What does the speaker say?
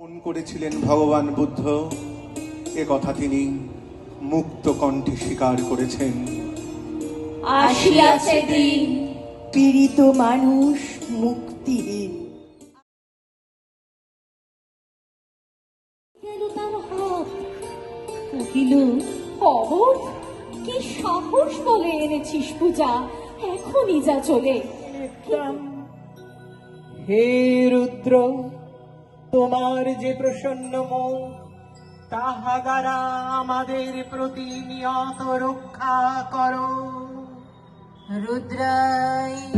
Phone করেছিলেন ভগবান বুদ্ধ। এ কথা তিনি মুক্ত কণ্ঠে স্বীকার করেছেন। আসিয়াছে দিন। পীড়িত মানুষ মুক্তিহীন কহিল অবধ কি সাহস বলে এনেছিস পূজা? এখনই যা চলে। হে রুদ্র তোমার যে প্রসন্ন মুখ তাহা দ্বারা আমাদের প্রতিনিয়ত রক্ষা করো। রুদ্রায়